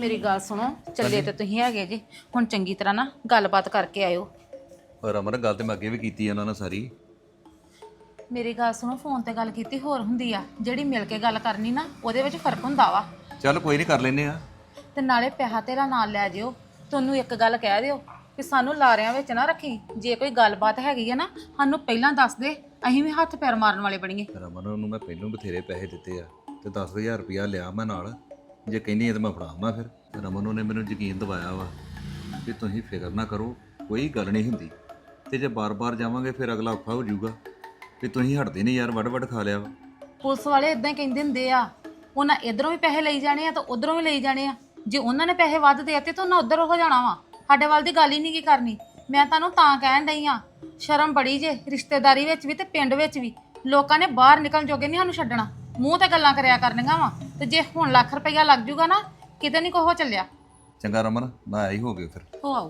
ਮੇਰੀ ਗੱਲ ਸੁਣੋ ਚੱਲੇ ਤੇ ਤੁਸੀਂ ਹੈਗੇ ਜੀ। ਹੁਣ ਚੰਗੀ ਤਰ੍ਹਾਂ ਨਾ ਗੱਲਬਾਤ ਕਰਕੇ ਆਇਓ। ਪਰ ਅਮਰ ਗੱਲ ਤੇ ਮੈਂ ਅੱਗੇ ਵੀ ਕੀਤੀ ਉਹਨਾਂ ਨਾਲ ਸਾਰੀ। ਮੇਰੀ ਗੱਲ ਸੁਣੋ ਫੋਨ ਤੇ ਗੱਲ ਕੀਤੀ ਹੋਰ ਹੁੰਦੀ ਆ। ਜਿਹੜੀ ਮਿਲ ਕੇ ਗੱਲ ਕਰਨੀ ਨਾ ਉਹਦੇ ਵਿੱਚ ਫ਼ਰਕ ਹੁੰਦਾ ਵਾ। ਚੱਲ ਕੋਈ ਨਹੀਂ ਕਰ ਲੈਨੇ ਆ। ਤੇ ਨਾਲੇ ਪਿਆਹਾ ਤੇਰਾ ਨਾਲ ਲੈ ਜਿਓ। ਤੁਹਾਨੂੰ ਇੱਕ ਗੱਲ ਕਹਿ ਦਿਓ ਕਿ ਸਾਨੂੰ ਲਾਰਿਆਂ ਵਿੱਚ ਨਾ ਰੱਖੀ। ਜੇ ਕੋਈ ਗੱਲਬਾਤ ਹੈਗੀ ਆ ਨਾ ਸਾਨੂੰ ਪਹਿਲਾਂ ਦੱਸ ਦੇ। ਅਸੀਂ ਵੀ ਹੱਥ ਪੈਰ ਮਾਰਨ ਵਾਲੇ ਬਣੀਏ। ਰਮਨ ਨੂੰ ਮੈਂ ਪਹਿਲੋਂ ਬਥੇਰੇ ਪੈਸੇ ਦਿੱਤੇ ਆ। ਤੇ 10000 ਰੁਪਇਆ ਲਿਆ ਮੈਂ ਨਾਲ। ਜੇ ਕਹਿੰਦੀ ਐ ਤਾਂ ਮੈਂ ਫੜਾਵਾਂ ਫਿਰ। ਰਮਨ ਨੇ ਮੈਨੂੰ ਯਕੀਨ ਦਿਵਾਇਆ ਵਾ ਕਿ ਤੁਸੀਂ ਫਿਕਰ ਨਾ ਕਰੋ, ਕੋਈ ਗੱਲ ਨਹੀਂ ਹੁੰਦੀ। ਤੇ ਜੇ ਬਾਰ-ਬਾਰ ਜਾਵਾਂਗੇ ਫਿਰ ਅਗਲਾ ਔਖਾ ਹੋ ਜਾਊਗਾ ਵੀ ਤੁਸੀਂ ਹਟਦੇ ਨਹੀਂ ਯਾਰ ਵੱਡ-ਵੱਡ ਖਾ ਲਿਆ ਵਾ। ਪੁਲਿਸ ਵਾਲੇ ਇਦਾਂ ਹੀ ਕਹਿੰਦੇ ਹੁੰਦੇ ਆ, ਉਹਨਾਂ ਇਧਰੋਂ ਵੀ ਪੈਸੇ ਲਈ ਜਾਣੇ ਆ ਤਾਂ ਉਧਰੋਂ ਵੀ ਲਈ ਜਾਣੇ ਆ। ਜੇ ਉਹਨਾਂ ਨੇ ਪੈਸੇ ਵੱਧ ਦੇਤੇ ਤਾਂ ਉਹਨਾਂ ਉਧਰ ਹੋ ਜਾਣਾ ਵਾ। ਸਾਡੇ ਵੱਲ ਦੀ ਗੱਲ ਹੀ ਨਹੀਂ ਕੀ ਕਰਨੀ। ਮੈਂ ਤੁਹਾਨੂੰ ਤਾਂ ਕਹਿਣ ਡਈ ਆ, ਸ਼ਰਮ ਬੜੀ ਜੇ ਰਿਸ਼ਤੇਦਾਰੀ ਵਿੱਚ ਵੀ ਤੇ ਪਿੰਡ ਵਿੱਚ ਵੀ। ਲੋਕਾਂ ਨੇ ਬਾਹਰ ਨਿਕਲਣ ਜੋਗੇ ਨਹੀਂ ਸਾਨੂੰ ਛੱਡਣਾ। ਮੂੰਹ ਤੇ ਗੱਲਾਂ ਕਰਿਆ ਕਰਨੀਆਂ ਵਾ। ਤੇ ਜੇ ਹੁਣ ਲੱਖ ਰੁਪਈਆ ਲੱਗ ਜੂਗਾ ਨਾ ਕਿਤੇ ਨਹੀਂ ਕੋਹ ਚੱਲਿਆ। ਚੰਗਾ ਰਮਨ ਮੈਂ ਆਈ ਹੋ ਗਏ ਫਿਰ। ਹੋ ਆਓ।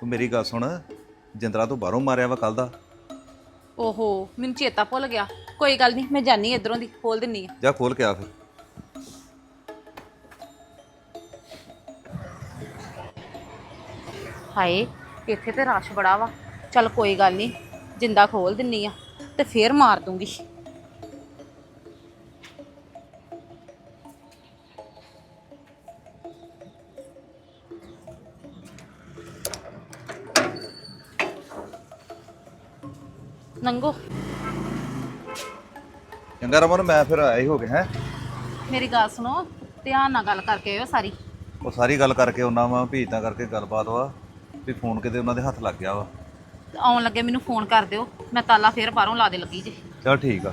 ਤੂੰ ਮੇਰੀ ਗੱਲ ਸੁਣ ਜਿੰਦਰਾ ਤੋਂ ਬਾਹਰੋਂ ਮਾਰਿਆ ਵਾ ਕੱਲ ਦਾ। ਓਹੋ ਮੈਨੂੰ ਚੇਤਾ ਭੁੱਲ ਗਿਆ। ਕੋਈ ਗੱਲ ਨਹੀਂ ਮੈਂ ਜਾਨੀ ਇਧਰੋਂ ਦੀ ਖੋਲ ਦਿੰਨੀ ਆ ਜਾ ਖੋਲ ਕੇ ਆ ਫਿਰ। ਹਾਏ ਇੱਥੇ ਤੇ ਰਸ਼ ਬੜਾ ਵਾ। ਚੱਲ ਕੋਈ ਗੱਲ ਨਹੀਂ ਜਿੰਦਾ ਖੋਲ ਦਿੰਨੀ ਆ ਤੇ ਫੇਰ ਮਾਰ ਦੂੰਗੀ। ਚੰਗਾ ਰਮਨ ਮੈਂ ਫਿਰ ਆਈ ਹੋ ਗਏ ਹੈ? ਮੇਰੀ ਗੱਲ ਸੁਣੋ ਧਿਆਨ ਨਾਲ ਗੱਲ ਕਰਕੇ ਆਇਓ ਸਾਰੀ। ਉਹ ਸਾਰੀ ਗੱਲ ਕਰਕੇ ਉਹਨਾਂ ਵਾ ਭੇਜਦਾ ਕਰਕੇ ਗੱਲਬਾਤ ਵਾ ਵੀ ਫੋਨ ਕਿਤੇ ਉਹਨਾਂ ਦੇ ਹੱਥ ਲੱਗ ਗਿਆ ਵਾ। ਆਉਣ ਲੱਗੇ ਮੈਨੂੰ ਫੋਨ ਕਰ ਦਿਓ ਮੈਂ ਤਾਲਾ ਫੇਰ ਬਾਹਰੋਂ ਲਾ ਦੇ ਲੱਗੀ ਜੇ। ਚਲ ਠੀਕ ਆ।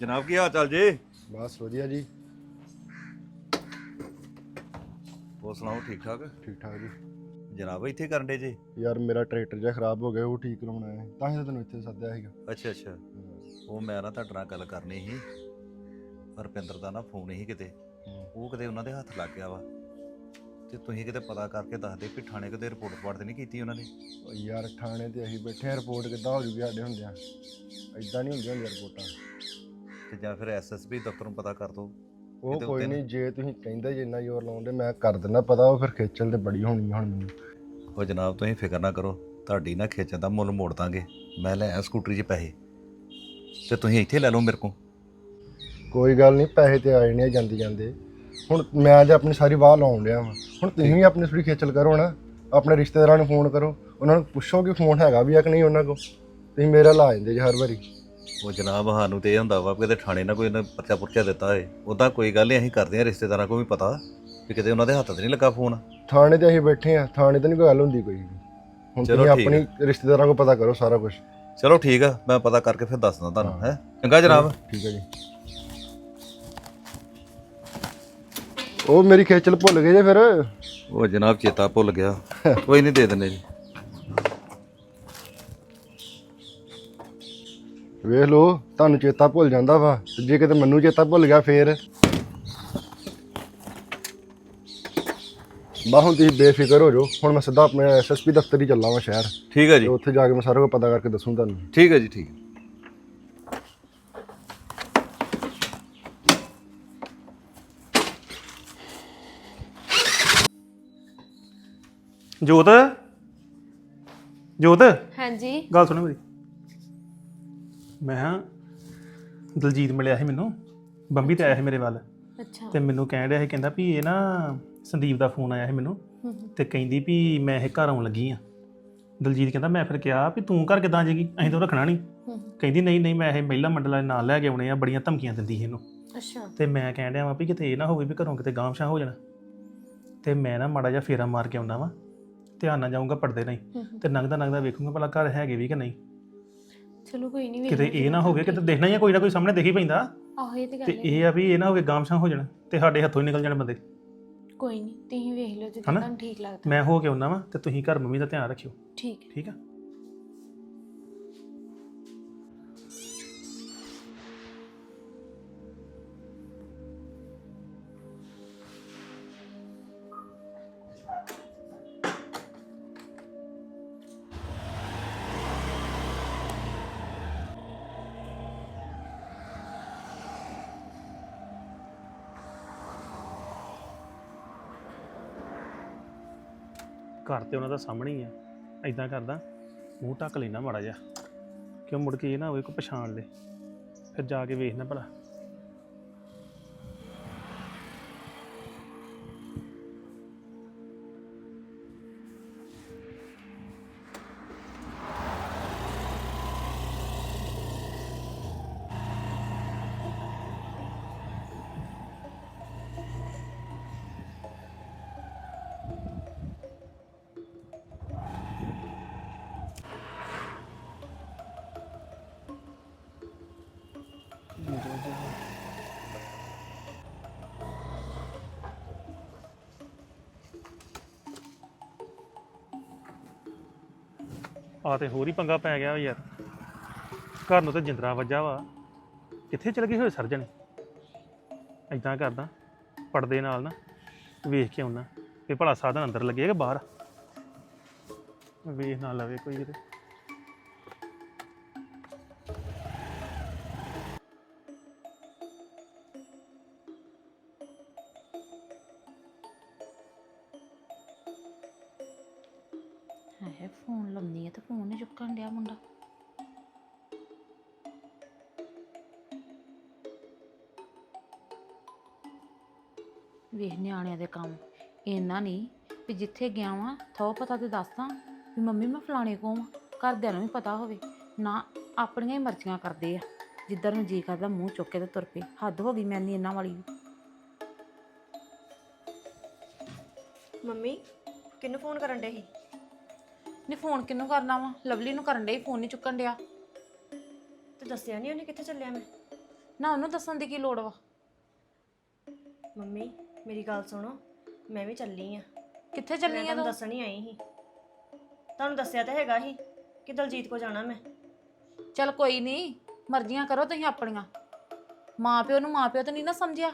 ਜਨਾਬ ਕੀ ਹਾਲ ਚਾਲ ਜੀ? ਬਸ ਵਧੀਆ ਜੀ। ਹੋਰ ਸੁਣਾਓ ਠੀਕ ਠਾਕ? ਠੀਕ ਠਾਕ ਜੀ। ਜਨਾਬ ਇੱਥੇ ਕਰਨ ਦੇ ਜੀ? ਯਾਰ ਮੇਰਾ ਟਰੈਕਟਰ ਜਿਹਾ ਖਰਾਬ ਹੋ ਗਿਆ ਉਹ ਠੀਕ ਕਰਾਉਣਾ ਹੈ। ਤਾਂ ਹੀ ਤਾਂ ਤੈਨੂੰ ਇੱਥੇ ਸੱਦਿਆ ਸੀਗਾ। ਅੱਛਾ ਅੱਛਾ। ਉਹ ਮੈਂ ਨਾ ਤੁਹਾਡੇ ਨਾਲ ਗੱਲ ਕਰਨੀ ਸੀ ਰੁਪਿੰਦਰ ਦਾ ਨਾ ਫੋਨ ਹੀ ਕਿਤੇ। ਉਹ ਕਿਤੇ ਉਹਨਾਂ ਦੇ ਹੱਥ ਲੱਗ ਗਿਆ ਵਾ। ਤੇ ਤੁਸੀਂ ਕਿਤੇ ਪਤਾ ਕਰਕੇ ਦੱਸ ਦੇ ਵੀ ਥਾਣੇ ਕਿਤੇ ਰਿਪੋਰਟ ਪਾੜ ਤੇ ਨਹੀਂ ਕੀਤੀ ਉਹਨਾਂ ਨੇ? ਯਾਰ ਥਾਣੇ ਤੇ ਅਸੀਂ ਬੈਠੇ ਰਿਪੋਰਟ ਕਿੱਦਾਂ ਹੋ ਜੂਗੀ ਸਾਡੇ ਹੁੰਦਿਆਂ? ਐਦਾਂ ਨਹੀਂ ਹੁੰਦੀਆਂ ਰਿਪੋਰਟਾਂ। ਤੇ ਜਾਂ ਫਿਰ ਐਸਐਸਪੀ ਦਫ਼ਤਰ ਨੂੰ ਪਤਾ ਕਰ ਦੋ। ਉਹ ਇਹਦੇ ਕੋਈ ਉੱਤੇ ਨਹੀਂ ਜੇ ਤੁਸੀਂ ਕਹਿੰਦੇ ਜੇ ਇੰਨਾ ਜ਼ੋਰ ਲਾਉਂਦੇ ਮੈਂ ਕਰ ਦਿੰਦਾ ਪਤਾ ਉਹ ਫਿਰ ਖੇਚਲ ਤੇ ਬੜੀ ਹੋਣੀ ਆ ਹੁਣ ਮੈਨੂੰ। ਉਹ ਜਨਾਬ ਤੁਸੀਂ ਫਿਕਰ ਨਾ ਕਰੋ ਤੁਹਾਡੀ ਨਾ ਖੇਚਣ ਦਾ ਮੁੱਲ ਮੋੜ ਦਾਂਗੇ। ਮੈਂ ਲੈ ਆ ਸਕੂਟਰੀ 'ਚ ਪੈਸੇ। ਤੇ ਤੁਸੀਂ ਇੱਥੇ ਲੈ ਲਓ ਮੇਰੇ ਕੋਲ। ਕੋਈ ਗੱਲ ਨਹੀਂ ਪੈਸੇ ਤੇ ਆਏ ਨੇ ਜਾਂਦੀ ਜਾਂਦੇ। ਹੁਣ ਮੈਂ ਜੇ ਆਪਣੀ ਸਾਰੀ ਵਾਹ ਲਾਉਣ ਡਿਆ ਵਾਂ। ਹੁਣ ਤੁਸੀਂ ਵੀ ਆਪਣੀ ਥੋੜੀ ਖੇਚਲ ਕਰੋ ਨਾ। ਆਪਣੇ ਰਿਸ਼ਤੇਦਾਰਾਂ ਨੂੰ ਫੋਨ ਕਰੋ। ਉਹਨਾਂ ਨੂੰ ਪੁੱਛੋ ਕਿ ਫੋਨ ਹੈਗਾ ਵੀ ਆ ਕਿ ਨਹੀਂ ਉਹਨਾਂ ਕੋਲ। ਤੁਸੀਂ ਮੇਰਾ ਲਾ ਜਾਂਦੇ ਜੀ ਹਰ ਵਾਰੀ। ਉਹ ਜਨਾਬ ਸਾਨੂੰ ਤੇ ਇਹ ਹੁੰਦਾ ਵਾ ਕਿਤੇ ਥਾਣੇ ਨਾਲ ਕੋਈ ਨਾ ਪਰਚਾ ਪੁਰਚਾ ਦਿੱਤਾ ਹੋਏ। ਉਹਦਾ ਕੋਈ ਗੱਲ ਨਹੀਂ ਅਸੀਂ ਕਰਦੇ ਹਾਂ ਰਿਸ਼ਤੇਦਾਰਾਂ ਕੋਲ ਵੀ ਪਤਾ ਵੀ ਕਿਤੇ ਉਹਨਾਂ ਦੇ ਹੱਥ ਤੇ ਨਹੀਂ ਲੱਗਾ ਫੋਨ। ਥਾਣੇ ਤੇ ਅਸੀਂ ਬੈਠੇ ਆ ਥਾਣੇ ਤੇ ਨਹੀਂ ਕੋਈ ਗੱਲ ਹੁੰਦੀ ਕੋਈ। ਵੀ ਹੁਣ ਚਲੋ ਤੁਸੀਂ ਠੀਕ ਆਪਣੀ ਰਿਸ਼ਤੇਦਾਰਾਂ ਕੋਲ ਪਤਾ ਕਰੋ ਸਾਰਾ ਕੁਝ ਚਲੋ ਠੀਕ ਆ ਮੈਂ ਪਤਾ ਕਰਕੇ ਫਿਰ ਦੱਸਦਾ ਤੁਹਾਨੂੰ ਹੈ। ਚੰਗਾ ਜਨਾਬ। ਠੀਕ ਹੈ ਜੀ ਉਹ ਮੇਰੀ ਖੇਚਲ ਭੁੱਲ ਗਏ ਜੇ ਫਿਰ। ਉਹ ਜਨਾਬ ਚੇਤਾ ਭੁੱਲ ਗਿਆ। ਕੋਈ ਨਹੀਂ ਦੇ ਦਿੰਦੇ ਜੀ। ਵੇਖ ਲਓ ਤੁਹਾਨੂੰ ਚੇਤਾ ਭੁੱਲ ਜਾਂਦਾ ਵਾ। ਤੇ ਜੇ ਕਿਤੇ ਮੈਨੂੰ ਚੇਤਾ ਭੁੱਲ ਗਿਆ ਫੇਰ। ਬਾ ਹੁਣ ਤੁਸੀਂ ਬੇਫਿਕਰ ਹੋ ਜਾਓ। ਹੁਣ ਮੈਂ ਸਿੱਧਾ ਆਪਣੇ ਐਸਐਸਪੀ ਦਫ਼ਤਰ ਹੀ ਚੱਲਾਂ ਵਾਂ ਸ਼ਹਿਰ। ਠੀਕ ਹੈ ਤੇ ਜੀ ਉੱਥੇ ਜਾ ਕੇ ਮੈਂ ਸਾਰਾ ਕੁਝ ਪਤਾ ਕਰਕੇ ਦੱਸੂ ਤੁਹਾਨੂੰ। ਠੀਕ ਹੈ ਜੀ ਠੀਕ ਹੈ। ਜੋਤ? ਜੋਤ? ਹਾਂਜੀ। ਗੱਲ ਸੁਣੋ ਮੇਰੀ। ਮੈਂ ਕਿਹਾ ਦਲਜੀਤ ਮਿਲਿਆ ਸੀ ਮੈਨੂੰ। ਬੰਬੀ ਤੇ ਆਇਆ ਸੀ ਮੇਰੇ ਵੱਲ। ਅੱਛਾ। ਤੇ ਮੈਨੂੰ ਕਹਿਣ ਰਿਹਾ ਸੀ ਕਹਿੰਦਾ ਵੀ ਇਹ ਨਾ ਸੰਦੀਪ ਦਾ ਫੋਨ ਆਇਆ ਸੀ ਮੈਨੂੰ ਤੇ ਕਹਿੰਦੀ ਵੀ ਮੈਂ ਇਹ ਘਰ ਆਉਣ ਲੱਗੀ ਆ ਦਲਜੀਤ ਕਹਿੰਦਾ ਮੈਂ ਫਿਰ ਕਿਹਾ ਵੀ ਤੂੰ ਘਰ ਕਿਦਾਂ ਜਾਏਗੀ ਅਸੀਂ ਤਾਂ ਰੱਖਣਾ ਨਹੀਂ। ਕਹਿੰਦੀ ਨਹੀਂ ਨਹੀਂ ਮੈਂ ਇਹ ਮਹਿਲਾ ਮੰਡਲ ਵਾਲੇ ਨਾਲ ਲੈ ਕੇ ਆਉਣੇ ਆ ਬੜੀਆਂ ਧਮਕੀਆਂ ਦਿੰਦੀ ਸੀ ਇਹਨੂੰ। ਅੱਛਾ। ਤੇ ਮੈਂ ਕਹਿਣ ਡਿਆ ਵਾਂ ਵੀ ਕਿਤੇ ਇਹ ਨਾ ਹੋਵੇ ਵੀ ਘਰੋਂ ਕਿਤੇ ਗਾਂਵਸ਼ਾ ਹੋ ਜਾਣਾ। ਤੇ ਮੈਂ ਨਾ ਮਾੜਾ ਜਿਹਾ ਫੇਰਾ ਮਾਰ ਕੇ ਆਉਣਾ ਵਾਂ। ਧਿਆਨ ਨਾਲ ਜਾਊਂਗਾ ਪੜਦੇ ਨਹੀਂ। ਤੇ ਨੰਗਦਾ ਨੰਗਦਾ ਵੇਖੂੰਗਾ ਭਲਾ ਘਰ ਹੈਗੇ ਵੀ ਕਿ ਨਹੀਂ। ਚਲੋ ਕੋਈ ਨਹੀਂ ਕਿਤੇ ਇਹ ਨਾ ਹੋਵੇ ਕਿਤੇ ਦੇਖਣਾ ਹੀ ਆ ਕੋਈ ਨਾ ਕੋਈ ਸਾਹਮਣੇ ਦਿਖੀ ਪੈਂਦਾ। ਆਹੋ ਇਹ ਤੇ ਤੇ ਗੱਲ ਹੈ ਇਹ ਆ ਵੀ ਇਹ ਨਾ ਹੋਵੇ ਗਾਮਸ਼ਾਂ ਹੋ ਜਾਣ ਤੇ ਸਾਡੇ ਹੱਥੋਂ ਹੀ ਨਿਕਲ ਜਾਣ ਬੰਦੇ। ਕੋਈ ਨਹੀਂ ਤੁਸੀਂ ਵੇਖ ਲਓ ਹਨਾ? ਤੁਹਾਨੂੰ ਠੀਕ ਲੱਗਦਾ। ਮੈਂ ਹੋ ਕੇ ਆਉਣਾ ਵਾ ਤੇ ਤੁਸੀਂ ਘਰ ਮੰਮੀ ਦਾ ਧਿਆਨ ਰੱਖਿਓ। ਠੀਕ ਹੈ। ਠੀਕ ਆ? ਘਰ ਤੇ ਉਹਨਾਂ ਦਾ ਸਾਹਮਣੇ ਹੀ ਆ। ਐਦਾਂ ਕਰਦਾ, ਮੂੰਹ ਢੱਕ ਲੈਣਾ ਮਾੜਾ ਜਿਹਾ। ਕਿਉਂ ਮੁੜ ਕੇ ਇਹ ਨਾ ਹੋਵੇ ਕੋਈ ਪਛਾਣ ਲੇ। ਫਿਰ ਜਾ ਕੇ ਵੇਖਣਾ ਭਲਾ। ਆ ਤੇ ਹੋਰ ਹੀ ਪੰਗਾ ਪੈ ਗਿਆ ਵਾ ਯਾਰ। ਘਰ ਨੂੰ ਤੇ ਜਿੰਦਰਾ ਵੱਜਾ ਵਾ। ਕਿੱਥੇ ਚਲ ਗਏ ਹੋਏ ਸਰਜਣ? ਐਦਾਂ ਕਰਦਾ, ਪਰਦੇ ਨਾਲ ਨਾ ਵੇਖ ਕੇ ਆਉਣਾ ਵੀ ਭਲਾ ਸਾਧਨ ਅੰਦਰ ਲੱਗੇ ਕਿ ਬਾਹਰ? ਵੇਖ ਨਾ ਲਵੇ ਕੋਈ ਕਿਤੇ। ਨਹੀਂ ਵੀ ਜਿੱਥੇ ਗਿਆ ਵਾਂ ਥੋ ਪਤਾ ਤੇ ਦੱਸਦਾ ਵੀ ਮੰਮੀ ਮੈਂ ਫਲਾਣੇ ਕੋਲ ਵਾਂ ਘਰਦਿਆਂ ਨੂੰ ਵੀ ਪਤਾ ਹੋਵੇ। ਨਾ ਆਪਣੀਆਂ ਹੀ ਮਰਜ਼ੀਆਂ ਕਰਦੇ ਆ। ਜਿੱਧਰ ਨੂੰ ਜੀ ਕਰਦਾ ਮੂੰਹ ਚੁੱਕ ਕੇ ਤੇ ਤੁਰ ਪਏ। ਹੱਦ ਹੋ ਗਈ ਮੈਂ ਨਹੀਂ ਇਹਨਾਂ ਵਾਲੀ। ਮੰਮੀ ਕਿਹਨੂੰ ਫੋਨ ਕਰਨ ਡੇ ਸੀ? ਨਹੀਂ ਫੋਨ ਕਿਹਨੂੰ ਕਰਨਾ ਵਾ? ਲਵਲੀ ਨੂੰ ਕਰਨ ਡਈ ਫੋਨ ਨਹੀਂ ਚੁੱਕਣ ਡਿਆ। ਤੇ ਦੱਸਿਆ ਨਹੀਂ ਉਹਨੇ ਕਿੱਥੇ ਚੱਲਿਆ ਮੈਂ? ਨਾ ਉਹਨੂੰ ਦੱਸਣ ਦੀ ਕੀ ਲੋੜ ਵਾ? ਮੰਮੀ ਮੇਰੀ ਗੱਲ ਸੁਣੋ। ਮੈਂ ਵੀ ਚੱਲੀ ਆ। ਕਿੱਥੇ ਚੱਲੀ ਆ ਤੁਹਾਨੂੰ ਤੂੰ? ਦੱਸਣ ਹੀ ਆਈ ਸੀ। ਤੁਹਾਨੂੰ ਦੱਸਿਆ ਤਾਂ ਹੈਗਾ ਸੀ ਕਿ ਦਲਜੀਤ ਕੋ ਜਾਣਾ ਮੈਂ। ਚੱਲ ਕੋਈ ਨਹੀਂ ਮਰਜ਼ੀਆਂ ਕਰੋ ਤੁਸੀਂ ਆਪਣੀਆਂ। ਮਾਂ ਪਿਓ ਨੂੰ ਮਾਂ ਪਿਓ ਤਾਂ ਨਹੀਂ ਨਾ ਸਮਝਿਆ।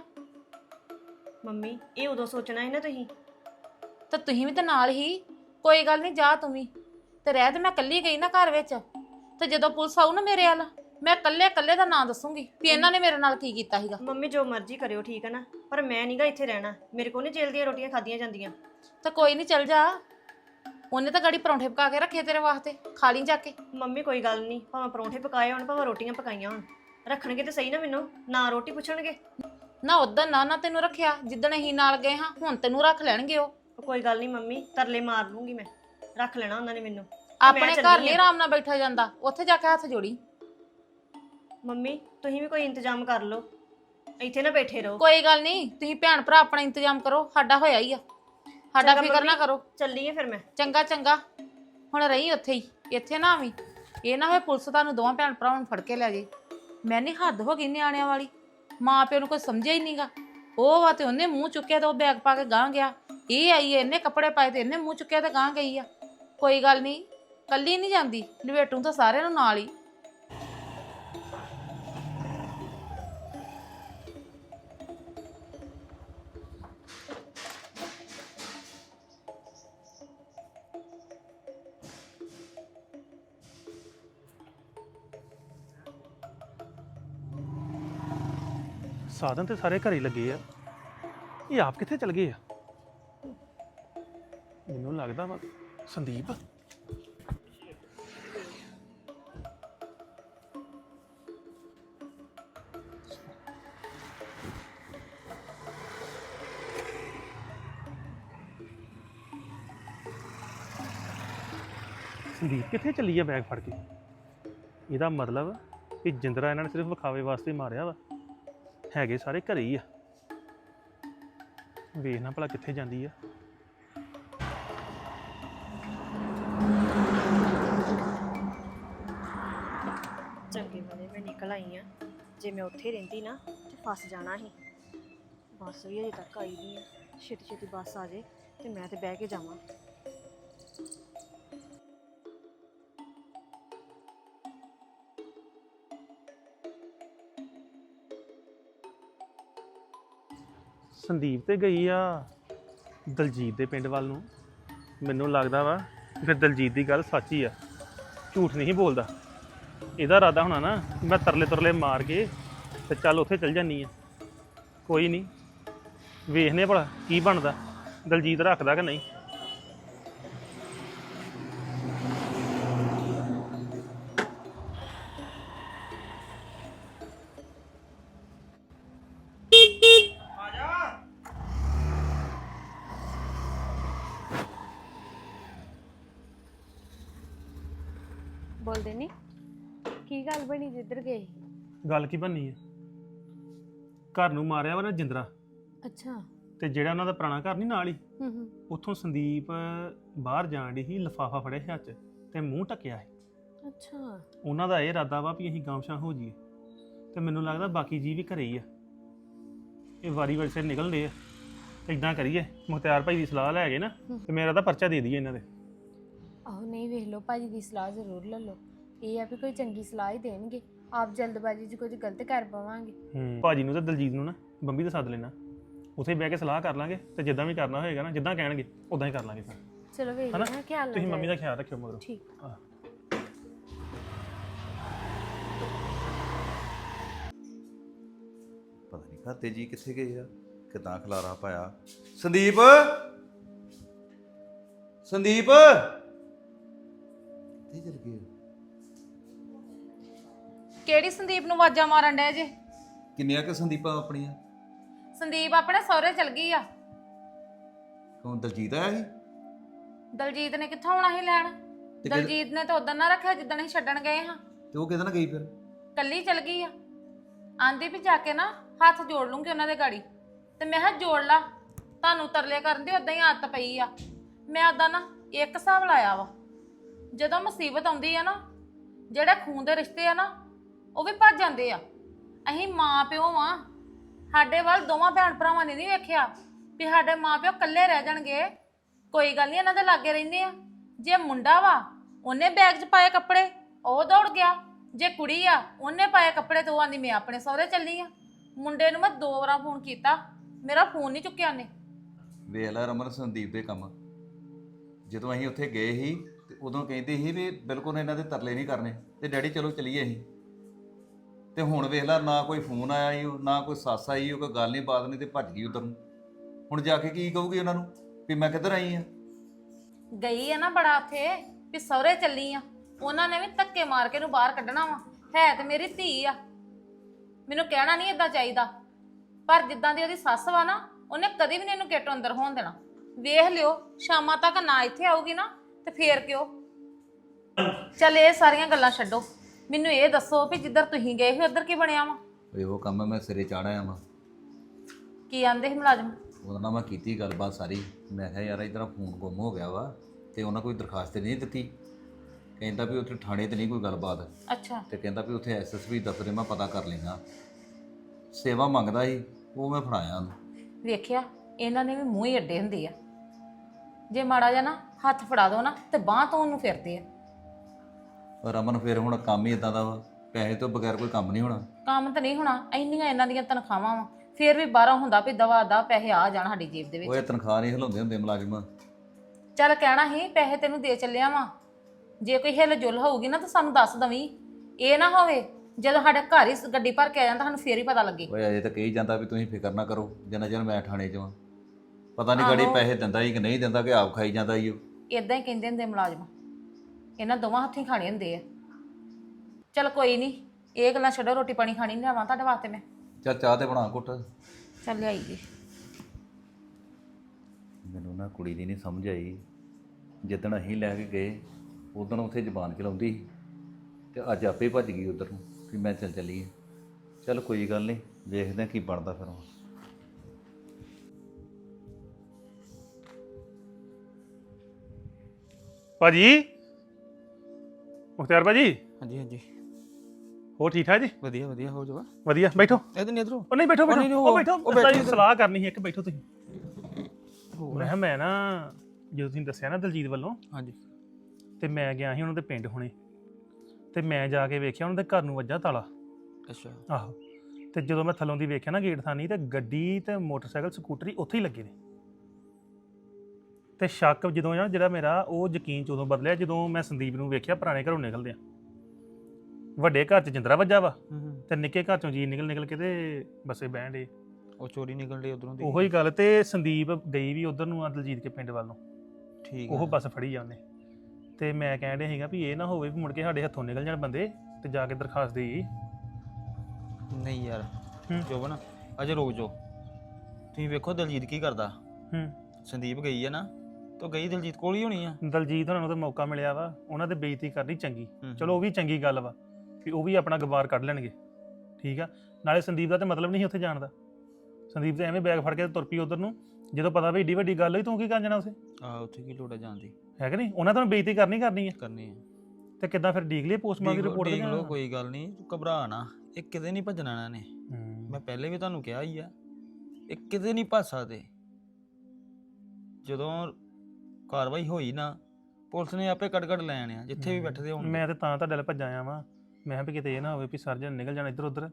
ਮੰਮੀ ਇਹ ਉਦੋਂ ਸੋਚਣਾ ਸੀ ਨਾ ਤੁਸੀਂ। ਤਾਂ ਤੁਸੀਂ ਵੀ ਤਾਂ ਨਾਲ ਹੀ। ਕੋਈ ਗੱਲ ਨਹੀਂ ਜਾ ਤੂੰ ਵੀ। ਤੇ ਰਹਿ ਤੇ ਮੈਂ ਇਕੱਲੀ ਗਈ ਨਾ ਘਰ ਵਿੱਚ। ਤੇ ਜਦੋਂ ਪੁਲਿਸ ਆਊ ਨਾ ਮੇਰੇ ਵੱਲ। ਮੈਂ ਇਕੱਲੇ ਇਕੱਲੇ ਦਾ ਨਾਂ ਦੱਸੂਗੀ ਵੀ ਇਹਨਾਂ ਨੇ ਮੇਰੇ ਨਾਲ ਕੀ ਕੀਤਾ ਸੀਗਾ। ਮੰਮੀ ਜੋ ਮਰਜ਼ੀ ਕਰਿਓ ਠੀਕ ਹੈ ਨਾ? ਪਰ ਮੈਂ ਨਹੀਂਗਾ ਇੱਥੇ ਰਹਿਣਾ। ਮੇਰੇ ਕੋਲ ਨਹੀਂ ਜੇਲ੍ਹ ਦੀਆਂ ਰੋਟੀਆਂ ਖਾਧੀਆਂ ਜਾਂਦੀਆਂ। ਤਾਂ ਕੋਈ ਨਹੀਂ ਚੱਲ ਜਾ। ਉਹਨੇ ਤਾਂ ਗਾੜੀ ਪਰੌਂਠੇ ਪਕਾ ਕੇ ਰੱਖੇ ਤੇਰੇ ਵਾਸਤੇ। ਖਾ ਲਈ ਜਾ ਕੇ। ਮੰਮੀ ਕੋਈ ਗੱਲ ਨਹੀਂ ਭਾਵੇਂ ਪਰੌਂਠੇ ਪਕਾਏ ਹੋਣ ਭਾਵੇਂ ਰੋਟੀਆਂ ਪਕਾਈਆਂ ਹੋਣ। ਰੱਖਣਗੇ ਤੇ ਸਹੀ ਨਾ ਮੈਨੂੰ? ਨਾ ਰੋਟੀ ਪੁੱਛਣਗੇ? ਨਾ ਉਦੋਂ ਨਾ ਨਾ ਤੈਨੂੰ ਰੱਖਿਆ। ਜਿੱਦਣ ਅਸੀਂ ਨਾਲ ਗਏ ਹਾਂ ਹੁਣ ਤੈਨੂੰ ਰੱਖ ਲੈਣਗੇ ਉਹ। ਉਹ ਕੋਈ ਗੱਲ ਨਹੀਂ ਮੰਮੀ ਤਰਲੇ ਮਾਰ ਲੂੰਗੀ ਮੈਂ। ਰੱਖ ਲੈਣਾ ਉਹਨਾਂ ਨੇ ਮੈਨੂੰ। ਆਪਣੇ ਘਰ ਚੱਲੀ ਨਹੀਂ ਆਂ। ਆਰਾਮ ਨਾਲ ਬੈਠਾ ਜਾਂਦਾ। ਉੱਥੇ ਜਾ ਕੇ ਹੱਥ ਜੋੜੀ। ਮੰਮੀ ਤੁਸੀਂ ਵੀ ਕੋਈ ਇੰਤਜ਼ਾਮ ਕਰ ਲਓ। ਇੱਥੇ ਨਾ ਬੈਠੇ ਰਹੋ। ਕੋਈ ਗੱਲ ਨਹੀਂ ਤੁਸੀਂ ਭੈਣ ਭਰਾ ਆਪਣਾ ਇੰਤਜ਼ਾਮ ਕਰੋ ਸਾਡਾ ਹੋਇਆ ਹੀ ਆ। ਸਾਡਾ ਚੰਗਾ ਫਿਕਰ ਨਾ ਮੰਮੀ। ਕਰੋ। ਚੱਲੀਏ ਫਿਰ ਮੈਂ। ਚੰਗਾ ਚੰਗਾ। ਹੁਣ ਰਹੀ ਉੱਥੇ ਹੀ ਇੱਥੇ ਨਾ ਆਵੀਂ। ਇਹ ਨਾ ਹੋਏ ਪੁਲਿਸ ਤੁਹਾਨੂੰ ਦੋਵਾਂ ਭੈਣ ਭਰਾਵਾਂ ਨੂੰ ਫੜ ਕੇ ਲੈ ਜੇ ਮੈਂ ਨਹੀਂ ਹੱਦ ਹੋ ਗਈ ਨਿਆਣਿਆਂ ਵਾਲੀ। ਮਾਂ ਪਿਓ ਨੂੰ ਕੋਈ ਸਮਝਿਆ ਹੀ ਨਹੀਂਗਾ ਉਹ ਵਾ ਤੇ ਉਹਨੇ ਮੂੰਹ ਚੁੱਕਿਆ ਤੇ ਉਹ ਬੈਗ ਪਾ ਕੇ ਗਾਂ ਗਿਆ। ਇਹ ਆਈ ਹੈ ਇਹਨੇ ਕੱਪੜੇ ਪਾਏ ਤੇ ਇਹਨੇ ਮੂੰਹ ਚੁੱਕਿਆ ਤੇ ਗਾਂ ਗਈ ਆ। ਕੋਈ ਗੱਲ ਨਹੀਂ ਕੱਲੀ ਨਹੀਂ ਜਾਂਦੀ। ਲਵੇਟੂ ਤਾਂ ਸਾਰਿਆਂ ਨੂੰ ਨਾਲ ਹੀ। ਸਾਧਨ ਤੇ ਸਾਰੇ ਘਰੇ ਲੱਗੇ ਆ। ਇਹ ਆਪ ਕਿੱਥੇ ਚਲ ਗਏ ਆ? ਮੈਨੂੰ ਲੱਗਦਾ ਵਾ ਸੰਦੀਪ। ਸੰਦੀਪ, ਕਿੱਥੇ ਚੱਲੀ ਆ ਬੈਗ ਫੜ ਕੇ? ਇਹਦਾ ਮਤਲਬ ਕਿ ਜਿੰਦਰਾ ਇਹਨਾਂ ਨੇ ਸਿਰਫ ਵਿਖਾਵੇ ਵਾਸਤੇ ਮਾਰਿਆ ਵਾ। ਹੈਗੇ ਸਾਰੇ ਘਰੇ ਹੀ ਆ। ਵੇਖਣਾ ਭਲਾ ਕਿੱਥੇ ਜਾਂਦੀ ਆ। ਚੰਗੇ ਵਾਲੇ ਮੈਂ ਨਿਕਲ ਆਈ ਆ। ਜੇ ਮੈਂ ਉੱਥੇ ਰਹਿੰਦੀ ਨਾ, ਤੇ ਫਸ ਜਾਣਾ ਸੀ। ਬੱਸ ਵੀ ਅਜੇ ਤੱਕ ਆਈ ਨਹੀਂ ਆ। ਛੇਤੀ ਛੇਤੀ ਬੱਸ ਆ ਜੇ, ਤੇ ਮੈਂ ਤੇ ਬਹਿ ਕੇ ਜਾਵਾਂ। ਸੰਦੀਪ ਤੇ ਗਈ ਆ ਦਲਜੀਤ ਦੇ ਪਿੰਡ ਵੱਲ ਨੂੰ। ਮੈਨੂੰ ਲੱਗਦਾ ਵਾ ਫਿਰ ਦਲਜੀਤ ਦੀ ਗੱਲ ਸੱਚ ਹੀ ਆ। ਝੂਠ ਨਹੀਂ ਬੋਲਦਾ। ਇਹਦਾ ਇਰਾਦਾ ਹੋਣਾ ਨਾ ਮੈਂ ਤਰਲੇ ਤਰਲੇ ਮਾਰ ਕੇ ਤੇ ਚੱਲ ਉੱਥੇ ਚੱਲ ਜਾਨੀ ਆ। ਕੋਈ ਨਹੀਂ। ਵੇਖਨੇ ਭਲਾ ਕੀ ਬਣਦਾ। ਦਲਜੀਤ ਰੱਖਦਾ ਕਿ ਨਹੀਂ। ਬੋਲਦੇ ਨਹੀਂ ਕੀ ਗੱਲ ਬਣੀ ਜਿੱਧਰ ਗਏ? ਗੱਲ ਕੀ ਬੰਨੀ ਆ? ਘਰ ਨੂੰ ਮਾਰਿਆ ਵਾ ਨਾ ਜਿੰਦਰਾ। ਅੱਛਾ। ਤੇ ਜਿਹੜਾ ਉਹਨਾਂ ਦਾ ਪੁਰਾਣਾ ਘਰ ਨਹੀਂ ਨਾਲ ਹੀ? ਹੂੰ ਹੂੰ। ਉੱਥੋਂ ਸੰਦੀਪ ਬਾਹਰ ਜਾਣ ਦੀ ਸੀ ਲਫਾਫਾ ਫੜਿਆ ਸੀ ਹੱਥ 'ਚ ਤੇ ਮੂੰਹ ਟੱਕਿਆ ਸੀ। ਅੱਛਾ। ਉਹਨਾਂ ਦਾ ਇਹ ਇਰਾਦਾ ਵਾ ਵੀ ਅਸੀਂ ਗਾਮਸ਼ਾਂ ਹੋ ਜਾਈਏ। ਤੇ ਮੈਨੂੰ ਲੱਗਦਾ ਬਾਕੀ ਜੀ ਵੀ ਘਰੇ ਹੀ ਆ। ਇਹ ਵਾਰੀ ਵਾਰੀ ਸਿਰ ਨਿਕਲਦੇ ਆ। ਇਦਾਂ ਕਰੀਏ ਮੁਖਤਿਆਰ ਭਾਈ ਦੀ ਸਲਾਹ ਲੈ ਕੇ ਨਾ ਤੇ ਮੇਰਾ ਤਾਂ ਪਰਚਾ ਦੇ ਦਈਏ ਇਹਨਾਂ ਦੇ। ਆਹੋ ਨਹੀਂ ਵੇਖ ਲਓ ਭਾਜੀ ਦੀ ਸਲਾਹ ਜ਼ਰੂਰ ਲੈ ਲਓ। ਇਹ ਆ ਵੀ ਕੋਈ ਚੰਗੀ ਸਲਾਹ ਹੀ ਦੇਣਗੇ। ਆਪ ਜਲਦਬਾਜ਼ੀ 'ਚ ਕੁਝ ਗਲਤ ਕਰ ਪਵਾਂਗੇ। ਹੂੰ। ਭਾਜੀ ਨੂੰ ਤੇ ਦਲਜੀਤ ਨੂੰ ਨਾ ਬੰਬੀ ਤੇ ਸੱਦ ਲੈਣਾ। ਉੱਥੇ ਬਹਿ ਕੇ ਸਲਾਹ ਕਰ ਲਾਂਗੇ ਤੇ ਜਿੱਦਾਂ ਵੀ ਕਰਨਾ ਹੋਏਗਾ ਨਾ ਜਿੱਦਾਂ ਕਹਿਣਗੇ ਉਦਾਂ ਹੀ ਕਰ ਲਾਂਗੇ ਫਿਰ। ਚਲੋ ਵੇਖ ਹਨਾ? ਲੈਣਾ ਖਿਆਲ ਤੁਸੀਂ ਮੰਮੀ ਦਾ ਖਿਆਲ ਰੱਖਿਓ ਮਗਰੋਂ। ਠੀਕ। ਆਹ। ਪਤਾ ਨਹੀਂ ਖਾਤੇ ਜੀ ਕਿੱਥੇ ਗਏ ਆ ਕਿਦਾਂ ਖਲਾਰਾ ਪਾਇਆ। ਸੰਦੀਪ! ਸੰਦੀਪ! ਕਿੱਥੇ ਚਲ ਗਏ? ਕਿਹੜੀ ਸੰਦੀਪ ਨੂੰ ਆਵਾਜ਼ਾਂ ਮਾਰਨ ਡਏ ਜੇ? ਕਿੰਨੀਆਂ ਕਿ ਸੰਦੀਪਾਂ ਆਪਣੀਆਂ? ਸੰਦੀਪ ਆਪਣੇ ਸਹੁਰੇ ਚਲ ਗਈ ਆ। ਕੌਣ ਦਲਜੀਤ ਆਇਆ ਸੀ? ਦਲਜੀਤ ਨੇ ਕਿੱਥੋਂ ਆਉਣਾ ਸੀ ਲੈਣ? ਤੇ ਦਲਜੀਤ ਨੇ ਤਾਂ ਉਦੋਂ ਨਾ ਰੱਖਿਆ ਜਿੱਦਣ ਅਸੀਂ ਛੱਡਣ ਗਏ ਹਾਂ। ਤੇ ਉਹ ਕਿਹਦੇ ਨਾਲ ਗਈ ਫਿਰ? ਕੱਲੀ ਚਲ ਗਈ ਆ। ਆਂਦੀ ਵੀ ਜਾ ਕੇ ਨਾ ਹੱਥ ਜੋੜ ਲੂੰਗੀ ਉਹਨਾਂ ਦੇ ਗਾੜੀ। ਤੇ ਮੈਂ ਕਿਹਾ ਜੋੜ ਲਾ। ਤੁਹਾਨੂੰ ਤਰਲੇ ਕਰਨ ਦੀ ਉਦਾਂ ਹੀ ਆਦਤ ਪਈ ਆ। ਮੈਂ ਉਦਾਂ ਨਾ ਇੱਕ ਹਿਸਾਬ ਲਾਇਆ ਵਾ। ਜਦੋਂ ਮੁਸੀਬਤ ਆਉਂਦੀ ਆ ਨਾ, ਜਿਹੜੇ ਖੂਨ ਦੇ ਰਿਸ਼ਤੇ ਆ ਨਾ, ਉਹ ਵੀ ਭੱਜ ਜਾਂਦੇ ਆ। ਅਸੀਂ ਮਾਂ ਪਿਓ ਵਾਂ। ਸਾਡੇ ਵੱਲ ਦੋਵਾਂ ਭੈਣ ਭਰਾਵਾਂ ਨੇ ਨਹੀਂ ਵੇਖਿਆ ਵੀ ਸਾਡੇ ਮਾਂ ਪਿਓ ਇਕੱਲੇ ਰਹਿ ਜਾਣਗੇ। ਕੋਈ ਗੱਲ ਨਹੀਂ, ਇਹਨਾਂ ਦੇ ਲਾਗੇ ਰਹਿੰਦੇ ਆ। ਜੇ ਮੁੰਡਾ ਵਾ, ਉਹਨੇ ਬੈਗ 'ਚ ਪਾਏ ਕੱਪੜੇ, ਉਹ ਦੌੜ ਗਿਆ। ਜੇ ਕੁੜੀ ਆ, ਉਹਨੇ ਪਾਏ ਕੱਪੜੇ ਤੇ ਉਹ ਆਂਦੀ, ਮੈਂ ਆਪਣੇ ਸਹੁਰੇ ਚੱਲੀ ਆ। ਮੁੰਡੇ ਨੂੰ ਮੈਂ ਦੋ ਵਾਰਾਂ ਫੋਨ ਕੀਤਾ। ਮੇਰਾ ਫੋਨ ਨਹੀਂ ਚੁੱਕਿਆ ਉਹਨੇ। ਵੇਖ ਲੈ ਰਮਨ, ਸੰਦੀਪ ਦੇ ਕੰਮ। ਜਦੋਂ ਅਸੀਂ ਉੱਥੇ ਗਏ ਸੀ ਉਦੋਂ ਕਹਿੰਦੇ ਸੀ ਵੀ ਬਿਲਕੁਲ ਇਹਨਾਂ ਦੇ ਤਰਲੇ ਨਹੀਂ ਕਰਨੇ ਤੇ ਡੈਡੀ ਚਲੋ ਚਲੀਏ ਅਸੀਂ। ਤੇ ਹੁਣ ਵੇਖ ਲੈ ਨਾ ਕੋਈ ਫੋਨ ਆਇਆ ਈ ਓ, ਨਾ ਕੋਈ ਸੱਸ ਆਈ ਓ, ਕੋਈ ਗੱਲ ਨਹੀਂ ਬਾਤ ਨਹੀਂ ਤੇ ਭੱਜ ਗਈ ਉਧਰ ਨੂੰ। ਹੁਣ ਜਾ ਕੇ ਕੀ ਕਹੂਗੀ ਉਹਨਾਂ ਨੂੰ ਵੀ ਮੈਂ ਕਿੱਧਰ ਆਈ ਆ? ਗਈ ਆ ਨਾ ਬੜਾ ਉੱਥੇ ਵੀ ਸਹੁਰੇ ਚੱਲੀ ਆ। ਉਹਨਾਂ ਨੇ ਵੀ ਧੱਕੇ ਮਾਰ ਕੇ ਨੂੰ ਬਾਹਰ ਕੱਢਣਾ ਵਾ। ਹੈ ਤੇ ਮੇਰੀ ਧੀ ਆ। ਮੈਨੂੰ ਕਹਿਣਾ ਨਹੀਂ ਇਦਾਂ ਚਾਹੀਦਾ। ਪਰ ਜਿੱਦਾਂ ਦੀ ਉਹਦੀ ਸੱਸ ਵਾ ਨਾ ਉਹਨੇ ਕਦੇ ਵੀ ਨੀ ਇਹਨੂੰ ਗੇਟੋਂ ਅੰਦਰ ਹੋਣ ਦੇਣਾ। ਵੇਖ ਲਿਓ ਸ਼ਾਮਾਂ ਤੱਕ ਨਾ ਇੱਥੇ ਆਊਗੀ ਨਾ ਤੇ ਫੇਰ ਕਿਉਂ? ਚੱਲ ਇਹ ਸਾਰੀਆਂ ਗੱਲਾਂ ਛੱਡੋ। ਮੈਨੂੰ ਇਹ ਦੱਸੋ ਵੀ ਜਿੱਧਰ ਤੁਸੀਂ ਗਏ ਸੀ ਉਧਰ ਕੀ ਬਣਿਆ ਵਾ? ਉਹ ਕੰਮ ਮੈਂ ਸਿਰੇ ਚਾੜਿਆ ਵਾਂ। ਕੀ ਆਂਦੇ ਸੀ ਮੁਲਾਜ਼ਮ? ਉਹਦਾ ਨਾਲ ਮੈਂ ਕੀਤੀ ਗੱਲਬਾਤ ਸਾਰੀ। ਮੈਂ ਕਿਹਾ ਯਾਰ ਇਧਰ ਫੋਨ ਗੁੰਮ ਹੋ ਗਿਆ ਵਾ ਤੇ ਉਹਨਾਂ ਕੋਈ ਦਰਖਾਸਤ ਨਹੀਂ ਦਿੱਤੀ। ਕਹਿੰਦਾ ਵੀ ਉੱਥੇ ਥਾਣੇ ਤੇ ਨਹੀਂ ਕੋਈ ਗੱਲਬਾਤ। ਅੱਛਾ। ਤੇ ਕਹਿੰਦਾ ਵੀ ਉੱਥੇ ਐਸਐਸਪੀ ਦਫ਼ਤਰੇ ਮੈਂ ਪਤਾ ਕਰ ਲੈਣਾ ਸੇਵਾ ਮੰਗਦਾ ਸੀ ਉਹ ਮੈਂ ਫੜਾਇਆ ਉਹਨੂੰ। ਵੇਖਿਆ ਇਹਨਾਂ ਨੇ ਵੀ ਮੂੰਹ ਹੀ ਅੱਡੇ ਹੁੰਦੇ ਆ। ਜੇ ਮਾੜਾ ਜਿਹਾ ਨਾ ਹੱਥ ਫੜਾ ਦੋ ਨਾ ਤੇ ਬਾਹ ਤੋਂ ਉਹਨੂੰ ਫਿਰਦੇ ਆ। ਪਰ ਰਮਨ ਫਿਰ ਹੁਣ ਕੰਮ ਹੀ ਇਦਾਂ ਦਾ ਵਾ ਪੈਸੇ ਤੋਂ ਬਗੈਰ ਕੋਈ ਕੰਮ ਨਹੀਂ ਹੋਣਾ। ਕੰਮ ਤਾਂ ਨਹੀਂ ਹੋਣਾ ਇੰਨੀਆਂ ਇਹਨਾਂ ਦੀਆਂ ਤਨਖਾਹਾਂ ਵਾ। ਫੇਰ ਵੀ ਬਾਹਰੋਂ ਹੁੰਦਾ ਵੀ ਦਵਾ ਦਾ ਪੈਸੇ ਆ ਜਾਣ ਸਾਡੀ ਜੇਬ ਦੇ ਵਿੱਚ। ਇਹ ਤਨਖਾਹ ਨਹੀਂ ਹਿਲਾਉਂਦੇ ਹੁੰਦੇ ਮੁਲਾਜ਼ਮ। ਚੱਲ ਕਹਿਣਾ ਹੀ ਪੈਸੇ ਤੈਨੂੰ ਦੇ ਚੱਲਿਆ ਵਾਂ। ਜੇ ਕੋਈ ਹਿਲ ਜੁਲ ਹੋਊਗੀ ਨਾ ਤਾਂ ਸਾਨੂੰ ਦੱਸ ਦਵੀਂ। ਇਹ ਨਾ ਹੋਵੇ ਜਦੋਂ ਸਾਡੇ ਘਰ ਹੀ ਗੱਡੀ ਭਰ ਕੇ ਆ ਜਾਂਦਾ ਸਾਨੂੰ ਫੇਰ ਹੀ ਪਤਾ ਲੱਗੇ। ਓਏ ਅਜੇ ਤਾਂ ਕਹੀ ਜਾਂਦਾ ਵੀ ਤੁਸੀਂ ਫਿਕਰ ਨਾ ਕਰੋ ਜਿੰਨਾ ਚਿਰ ਮੈਂ ਥਾਣੇ 'ਚ ਵਾਂ। ਪਤਾ ਨਹੀਂ ਗੜੀ ਪੈਸੇ ਦਿੰਦਾ ਹੀ ਕਿ ਨਹੀਂ ਦਿੰਦਾ ਕਿ ਆਪ ਖਾਈ ਜਾਂਦਾ ਹੀ ਉਹ ਇਦਾਂ ਹੀ ਕਹਿੰਦੇ ਹੁੰਦੇ ਮੁਲਾਜ਼ਮ। ਇਹਨਾਂ ਦੋਵਾਂ ਹੱਥੀਂ ਖਾਣੇ ਹੁੰਦੇ ਆ। ਚੱਲ ਕੋਈ ਨਹੀਂ ਇਹ ਗੱਲਾਂ ਛੱਡੋ ਰੋਟੀ ਪਾਣੀ ਖਾਣੀ ਨਹੀਂ ਲਿਆਵਾਂ ਤੁਹਾਡੇ ਵਾਸਤੇ ਮੈਂ। ਚੱਲ ਚਾਹ ਤੇ ਬਣਾ ਘੁੱਟ। ਚੱਲ ਲਿਆਈ ਜੀ ਮੈਨੂੰ ਨਾ ਕੁੜੀ ਦੀ ਨਹੀਂ ਸਮਝ ਆਈ। ਜਿੱਦਣ ਅਸੀਂ ਲੈ ਕੇ ਗਏ ਉਦੋਂ ਉੱਥੇ ਜ਼ਬਾਨ ਚਲਾਉਂਦੀ ਸੀ। ਤੇ ਅੱਜ ਆਪੇ ਭੱਜ ਗਈ ਉਧਰ ਨੂੰ ਵੀ ਮੈਂ ਚੱਲ ਚੱਲੀ ਆ ਚੱਲ ਕੋਈ ਗੱਲ ਨਹੀਂ ਵੇਖਦੇ ਕੀ ਬਣਦਾ ਫਿਰ ਹੁਣ। ਭਾਜੀ? ਮੁਖਤਿਆਰ ਭਾਜੀ? ਹਾਂਜੀ ਹਾਂਜੀ। ਹੋਰ ਠੀਕ ਠਾਕ ਜੀ? ਵਧੀਆ ਵਧੀਆ। ਹੋ ਜਾਵਾ ਵਧੀਆ। ਬੈਠੋ। ਇਹਦੇ ਨਹੀਂ ਇਧਰੋਂ? ਉਹ ਨਹੀਂ ਬੈਠੋ ਬੈਠੋ। ਨਹੀਂ, ਉਹ ਉਹ- ਬੈਠੋ। ਉਹ ਉਹ ਬੈਠੋ ਸਲਾਹ ਕਰਨੀ ਸੀ ਇੱਕ ਬੈਠੋ ਤੁਸੀਂ। ਮੈਂ ਕਿਹਾ ਮੈਂ ਨਾ ਜਦੋਂ ਤੁਸੀਂ ਦੱਸਿਆ ਨਾ ਦਲਜੀਤ ਵੱਲੋਂ ਹਾਂਜੀ। ਤੇ ਮੈਂ ਗਿਆ ਸੀ ਉਹਨਾਂ ਦੇ ਪਿੰਡ ਹੁਣੇ। ਤੇ ਮੈਂ ਜਾ ਕੇ ਵੇਖਿਆ ਉਹਨਾਂ ਦੇ ਘਰ ਨੂੰ ਵੱਜਾ ਤਾਲਾ। ਅੱਛਾ। ਆਹੋ। ਤੇ ਜਦੋਂ ਮੈਂ ਥੱਲੋਂ ਦੀ ਵੇਖਿਆ ਨਾ ਗੇਟ ਥਾਨੀ ਤੇ ਗੱਡੀ ਤੇ ਮੋਟਰਸਾਈਕਲ ਸਕੂਟਰੀ ਉੱਥੇ ਹੀ ਲੱਗੇ ਨੇ। ਤੇ ਸ਼ੱਕ ਜਦੋਂ ਨਾ ਜਿਹੜਾ ਮੇਰਾ ਉਹ ਯਕੀਨ ਚ ਉਦੋਂ ਬਦਲਿਆ ਜਦੋਂ ਮੈਂ ਸੰਦੀਪ ਨੂੰ ਵੇਖਿਆ ਪੁਰਾਣੇ ਘਰੋਂ ਨਿਕਲਦੇ ਆ। ਵੱਡੇ ਘਰ ਚ ਜਿੰਦਰਾ ਵੱਜਾ ਵਾ ਤੇ ਨਿੱਕੇ ਘਰ ਚੋਂ ਜੀ ਨਿਕਲ ਨਿਕਲ ਕੇ ਤੇ ਬੱਸੇ ਬਹਿਣ ਡੇ ਉਹ ਚੋਰੀ ਨਿਕਲ ਰਹੀ ਉਧਰੋਂ ਦੀ। ਉਹੋ ਗੱਲ ਤੇ ਸੰਦੀਪ ਗਈ ਵੀ ਉਧਰ ਨੂੰ ਆ ਦਲਜੀਤ ਕੇ ਪਿੰਡ ਵੱਲ ਨੂੰ। ਠੀਕ ਉਹ। ਬੱਸ ਫੜੀ ਉਹਨੇ। ਤੇ ਮੈਂ ਕਹਿਣ ਡਿਆ ਸੀਗਾ ਵੀ ਇਹ ਨਾ ਹੋਵੇ ਵੀ ਮੁੜ ਕੇ ਸਾਡੇ ਹੱਥੋਂ ਨਿਕਲ ਜਾਣ ਬੰਦੇ ਤੇ ਜਾ ਕੇ ਦਰਖਾਸਤ ਦੇਈ ਨਹੀਂ ਯਾਰ। ਜੋਬਨ ਅਜੇ ਰੁਕ ਜਾਓ। ਤੁਸੀਂ ਵੇਖੋ ਦਲਜੀਤ ਕੀ ਕਰਦਾ। ਹੂੰ। ਸੰਦੀਪ ਗਈ ਹੈ ਨਾ ਤਾਂ ਗਈ ਦਲਜੀਤ ਕੋਲ ਹੀ ਹੋਣੀ ਆ? ਦਲਜੀਤ ਉਹਨਾਂ ਨੂੰ ਤਾਂ ਮੌਕਾ ਮਿਲਿਆ ਵਾ ਉਹਨਾਂ ਤੇ ਬੇਇੱਜ਼ਤੀ ਕਰਨੀ ਚੰਗੀ। ਹੂੰ। ਚਲੋ ਉਹ ਵੀ ਚੰਗੀ ਗੱਲ ਵਾ ਵੀ ਉਹ ਵੀ ਆਪਣਾ ਗਵਾਰ ਕੱਢ ਲੈਣਗੇ। ਠੀਕ ਆ? ਨਾਲੇ ਸੰਦੀਪ ਦਾ ਤੇ ਮਤਲਬ ਨਹੀਂ ਸੀ ਉੱਥੇ ਜਾਣ ਦਾ। ਸੰਦੀਪ ਤੇ ਐਵੇਂ ਬੈਗ ਫੜ ਕੇ ਤੁਰ ਪਈ ਉਧਰ ਨੂੰ। ਜਦੋਂ ਪਤਾ ਵੀ ਏਡੀ ਵੱਡੀ ਗੱਲ ਹੋਈ ਤੂੰ ਕੀ ਕਰ ਜਾਣਾ ਉਸੇ? ਆ ਉੱਥੇ ਕੀ ਲੋੜ ਆ ਜਾਣ ਦੀ? ਹੈ ਕਿ ਨਹੀਂ? ਉਹਨਾਂ ਤਾਂ ਬੇਇੱਜ਼ਤੀ ਕਰਨੀ ਕਰਨੀ ਹੈ ਕਰਨੀ ਆ। ਤੇ ਕਿੱਦਾਂ ਫਿਰ ਡੀਕ ਲਈ ਪੋਸਟਮਾਰਟਮ ਦੀ ਰਿਪੋਰਟ ਦੇਖ ਲਓ ਕੋਈ ਗੱਲ ਨਹੀਂ ਤੂੰ ਘਬਰਾ ਨਾ। ਇਹ ਕਿਤੇ ਨਹੀਂ ਭੱਜਣਾ ਇਹਨਾਂ ਨੇ। ਮੈਂ ਪਹਿਲੇ ਵੀ ਤੁਹਾਨੂੰ ਕਿਹਾ ਹੀ ਆ ਇਹ ਕਿਤੇ ਨਹੀਂ ਭੱਜ ਸਕਦੇ। ਜਦੋਂ ਕਾਰਵਾਈ ਹੋਈ ਨਾ ਪੁਲਿਸ ਨੇ ਆਪੇ ਕੱਢ ਕੱਢ ਲੈ ਆਣੇ ਆ ਜਿੱਥੇ ਵੀ ਬੈਠਦੇ ਹੋਣ। ਮੈਂ ਤੇ ਤਾਂ ਤੁਹਾਡੇ ਨਾਲ ਭੱਜ ਆਇਆ ਵਾਂ। ਮੈਂ ਕਿਹਾ ਵੀ ਕਿਤੇ ਇਹ ਨਾ ਹੋਵੇ ਵੀ ਸਰਜਨ ਨਿਕਲ ਜਾਣ ਇੱਧਰ ਉੱਧਰ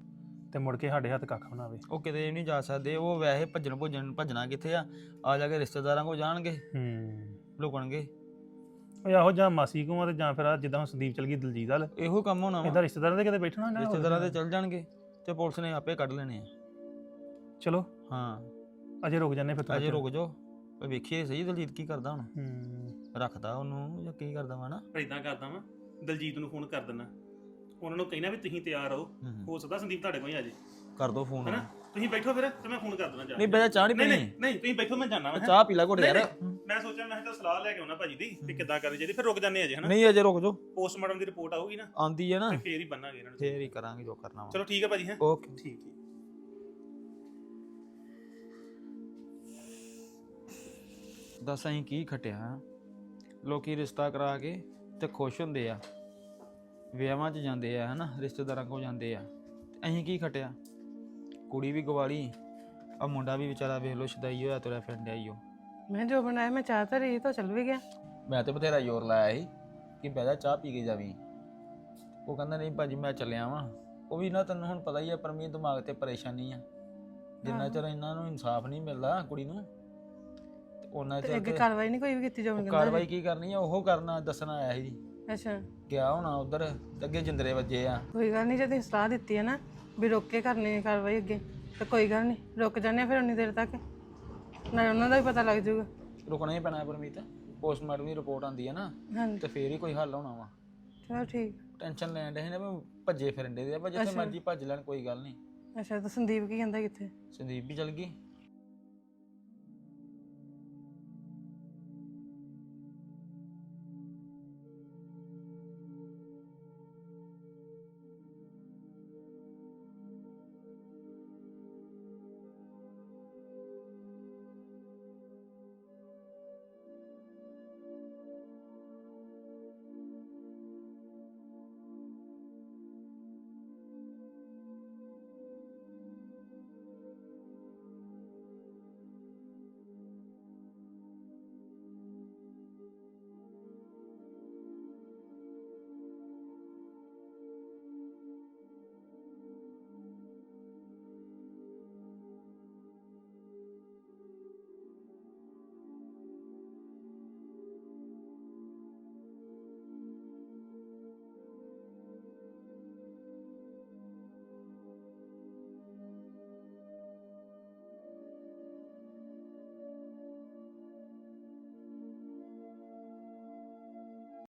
ਤੇ ਮੁੜ ਕੇ ਸਾਡੇ ਹੱਥ ਕੱਖ ਆਵੇ ਉਹ ਕਿਤੇ ਨਹੀਂ ਜਾ ਸਕਦੇ ਉਹ ਵੈਸੇ ਭੱਜਣ ਭੁੱਜਣ ਭੱਜਣਾ ਕਿੱਥੇ ਆ? ਆ ਜਾ ਕੇ ਰਿਸ਼ਤੇਦਾਰਾਂ ਕੋ ਜਾਣਗੇ ਹੂੰ। ਲੁਕਣਗੇ। ਉਹ ਆਹੋ ਜਾਂ ਮਾਸੀ ਕੋਲ ਆ ਤੇ ਜਾਂ ਫਿਰ ਆਹ ਜਿੱਦਾਂ ਹੁਣ ਸੰਦੀਪ ਚਲ ਗਈ ਦਲਜੀਤ ਵਾਲ। ਇਹੋ ਕੰਮ ਹੋਣਾ ਇਹਦਾ ਵਾ ਰਿਸ਼ਤੇਦਾਰਾਂ ਦੇ ਕਿਤੇ ਬੈਠਣਾ ਨਾ ਰਿਸ਼ਤੇਦਾਰਾਂ ਦੇ ਚੱਲ ਜਾਣਗੇ ਤੇ ਪੁਲਿਸ ਨੇ ਆਪੇ ਕੱਢ ਲੈਣੇ ਆ। ਚਲੋ। ਹਾਂ। ਅਜੇ ਰੁਕ ਜਾਂਦੇ ਫਿਰ ਥੋੜ੍ਹਾ ਅਜੇ ਚਿਰ। ਰੁਕ ਜਾਓ। ਉਹ ਵੇਖੀਏ ਸਹੀ ਦਲਜੀਤ ਕੀ ਕਰਦਾ ਹੁਣ? ਹੂੰ। ਰੱਖਦਾ ਉਹਨੂੰ ਜਾਂ ਕੀ ਕਰਦਾ ਵਾ ਨਾ? ਇਦਾਂ ਕਰਦਾ ਵਾਂ ਦਲਜੀਤ ਨੂੰ ਫੋਨ ਕਰ ਦਿੰਦਾ। ਉਹਨਾਂ ਨੂੰ ਕਹਿਣਾ ਵੀ ਤੁਸੀਂ ਤਿਆਰ ਰਹੋ। ਹੂੰ। ਹੋ। ਸਕਦਾ ਸੰਦੀਪ ਤੁਹਾਡੇ ਕੋਲ ਹੀ ਆ ਜੇ। ਕਰ ਦੋ ਫੋਨ। ਹੈਨਾ? ਤੁਸੀਂ ਬੈਠੋ ਫਿਰ ਤੇ ਮੈਂ ਫੋਨ ਕਰ ਦਿੰਦਾ ਜਾ ਨਹੀਂ ਬਈ ਚਾਹ ਨਹੀਂ ਨਹੀਂ ਪੀਣੀ। ਨਹੀਂ ਨਹੀਂ ਤੁਸੀਂ ਬੈਠੋ ਮੈਂ ਜਾਣਾ ਵਾ। ਚਾਹ ਪੀ ਲੈ ਘੋੜੇ ਯਾਰ। ਮੈਂ ਸੋਚਿਆ ਮੈਂ ਤਾਂ ਸਲਾਹ ਲੈ ਕੇ ਆਉਣਾ ਭਾਜੀ ਦੀ ਵੀ ਕਿੱਦਾਂ ਕਰਨੀ ਚਾਹੀਦੀ ਫਿਰ ਰੁਕ ਜਾਂਦੇ ਅਜੇ ਹਨਾ? ਨਹੀਂ ਅਜੇ ਰੁਕ ਜਾਓ ਪੋਸਟਮਾਰਟਮ ਦੀ ਰਿਪੋਰਟ ਆਊਗੀ ਨਾ। ਆਂਦੀ ਹੈ ਨਾ। ਤੇ ਫੇਰ ਹੀ ਬੰਨਾਂਗੇ ਇਹਨਾਂ ਨੂੰ। ਫੇਰ ਹੀ ਕਰਾਂਗੇ ਜੋ ਕਰਨਾ ਵਾ। ਚਲੋ ਠੀਕ ਹੈ ਭਾਜੀ ਹੈ। ਓਕੇ। ਠੀਕ ਹੈ। ਦੱਸ ਅਸੀਂ ਕੀ ਖਟਿਆ ਲੋਕੀ ਰਿਸ਼ਤਾ ਕਰਾ ਕੇ ਤੇ ਖੁਸ਼ ਹੁੰਦੇ ਆ। ਵਿਆਹਾਂ 'ਚ ਜਾਂਦੇ ਆ ਹਨਾ? ਰਿਸ਼ਤੇਦਾਰਾਂ ਕੋਲ ਜਾਂਦੇ ਆ। ਤੇ ਅਸੀਂ ਕੀ ਖਟਿਆ? ਕੁੜੀ ਵੀ ਗਵਾਲੀ ਆ ਮੁੰਡਾ ਵੀ ਵਿਚਾਰਾ ਵੇਖ ਲੋ ਸ਼ਦਾਈ ਹੋਇਆ ਤੁਰਿਆ ਡਿਆ ਈ ਓ। ਮੈਂ ਜੋ ਬਣਾਇਆ ਮੈਂ ਚਾਹ ਤਾਂ ਰਹੀ ਤਾਂ ਚੱਲ ਵੀ ਗਿਆ। ਮੈਂ ਤੇ ਬਥੇਰਾ ਜ਼ੋਰ ਲਾਇਆ ਸੀ ਕਿ ਬਹਿ ਜਾ ਚਾਹ ਪੀ ਕੇ ਜਾਵੀਂ। ਉਹ ਕਹਿੰਦਾ ਨਹੀਂ ਭਾਜੀ ਮੈਂ ਚੱਲਿਆ ਵਾਂ। ਉਹ ਵੀ ਨਾ ਤੈਨੂੰ ਹੁਣ ਪਤਾ ਹੀ ਆ ਪਰਮੀ ਦਿਮਾਗ ਤੇ ਪਰੇਸ਼ਾਨੀ ਆ। ਜਿੰਨਾ ਚਿਰ ਇਹਨਾਂ ਨੂੰ ਇਨਸਾਫ ਨਹੀਂ ਮਿਲਦਾ ਕੁੜੀ ਨੂੰ ਉਹਨਾਂ ਤੇ ਅੱਗੇ ਕਾਰਵਾਈ ਨਹੀਂ ਕੋਈ ਵੀ ਕੀਤੀ ਜਾਊਗੀ ਕਾਰਵਾਈ ਕੀ ਕਰਨੀ ਆ ਉਹ ਕਰਨਾ ਦੱਸਣਾ ਆਇਆ ਸੀ। ਅੱਛਾ। ਗਿਆ ਹੋਣਾ ਉਧਰ ਅੱਗੇ ਜਿੰਦਰੇ ਵੱਜੇ ਆ। ਕੋਈ ਗੱਲ ਨਹੀਂ ਜੇ ਤੁਸੀਂ ਸਲਾਹ ਦਿੱਤੀ ਹੈ ਨਾ ਵੀ ਰੁਕ ਕੇ ਕਰਨੀ ਹੈ ਕਾਰਵਾਈ ਅੱਗੇ ਤਾਂ ਕੋਈ ਗੱਲ ਨਹੀਂ ਰੁਕ ਜਾਂਦੇ ਹਾਂ ਫਿਰ ਉਨੀ ਦੇਰ ਤੱਕ। ਨਾ ਉਹਨਾਂ ਦਾ ਵੀ ਪਤਾ ਲੱਗ ਜਾਊਗਾ। ਰੁਕਣਾ ਹੀ ਪੈਣਾ ਹੈ ਪਰਮੀਤ ਪੋਸਟਮਾਰਟਮ ਦੀ ਰਿਪੋਰਟ ਆਂਦੀ ਹੈ ਨਾ ਹਾਂਜੀ। ਤੇ ਫੇਰ ਹੀ ਕੋਈ ਹੱਲ ਹੋਣਾ ਵਾ। ਚਲੋ ਠੀਕ। ਟੈਨਸ਼ਨ ਲੈਣ ਦੇ ਨੇ ਵੀ ਭੱਜੇ ਫਿਰਨ ਦੇ ਆ ਪਰ ਜਿੱਥੇ। ਮਰਜ਼ੀ ਭੱਜ ਲੈਣ ਕੋਈ ਗੱਲ ਨਹੀਂ। ਅੱਛਾ ਤਾਂ ਸੰਦੀਪ ਕੀ ਕਹਿੰਦਾ ਕਿੱਥੇ? ਸੰਦੀਪ ਵੀ ਚਲ ਗਈ।